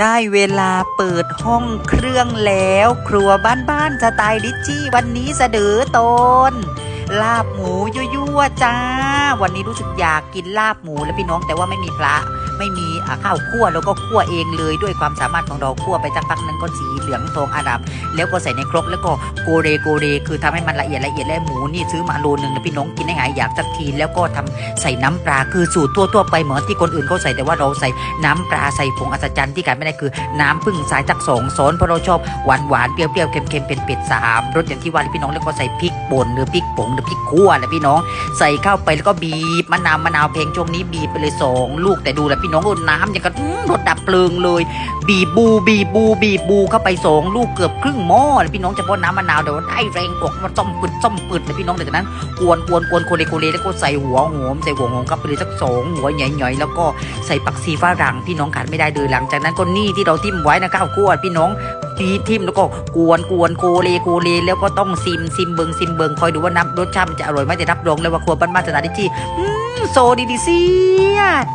ได้เวลาเปิดห้องเครื่องแล้ว ครัวบ้านๆสไตล์ลิจี้วันนี้เสดอตน ลาบหมูยั่วๆจ้า วันนี้รู้สึกอยากกินลาบหมูแล้วพี่น้องแต่ว่าไม่มีพระไม่มีข้าวคั่วแล้วก็คั่วเองเลยด้วยความสามารถของเราคั่วไปสักพักนึงก็สีเหลืองทองอารามแล้วก็ใส่ในครกแล้วก็โกเรโกเรคือทำให้มันละเอียดละเอียดและหมูนี่ซื้อมาโลนึงแล้วพี่น้องกินให้หายอยากสักทีแล้วก็ทำใส่น้ำปลาคือสูตรทั่วไปเหมือนที่คนอื่นเขาใส่แต่ว่าเราใส่น้ำปลาใส่ผงอัศจรรย์ที่การไม่ได้คือ น้ำพึ่งสายจักสองโซนเพราะเราชอบหวานหวานๆเปรี้ยวๆเค็มๆเป็นเป็ดสามรสอย่างที่ว่าพี่น้องแล้วก็ใส่พริกป่นหรือพริกผงหรือพริกคั่วนะพี่น้อง ใส่เข้าไปแล้วก็บีบมะนาวมะนาวเพลงช่วงนี้บีบไปเลยสองลูกแต่ดูแลวพี่น้องน้ำอย่างกับรถดับเพลิงเลย บีบบูบีบบูบีบบูเข้าไปสองลูกเกือบครึ่งหม้อเลยพี่น้องเฉพาะน้ำมะนาวเดี๋ยวได้แรงกว่ามันต้มปึดต้มปึดเลยพี่น้องแต่จากนั้นกวนกวนกวนโคเลโคเลแล้วก็ใส่หัวหอมใส่หัวหอมเข้าไปเลยสักสองหัวใหญ่ๆแล้วก็ใส่ปักซีฝรั่งพี่น้องขาดไม่ได้เลยหลังจากนั้นก็นี่ที่เราทิ้มไว้นะข้าวคั่วพี่น้อง ทีทิมแล้วก็กวนกวนโกเลโกเลแล้วก็ต้องซิมซิมเบิงซิมเบิงคอยดูว่าน้ำรสชาติมันจะอร่อยไหมแต่รับรองเลยว่าครัวบ้านๆสถานที่อืมโซดีดีเซียด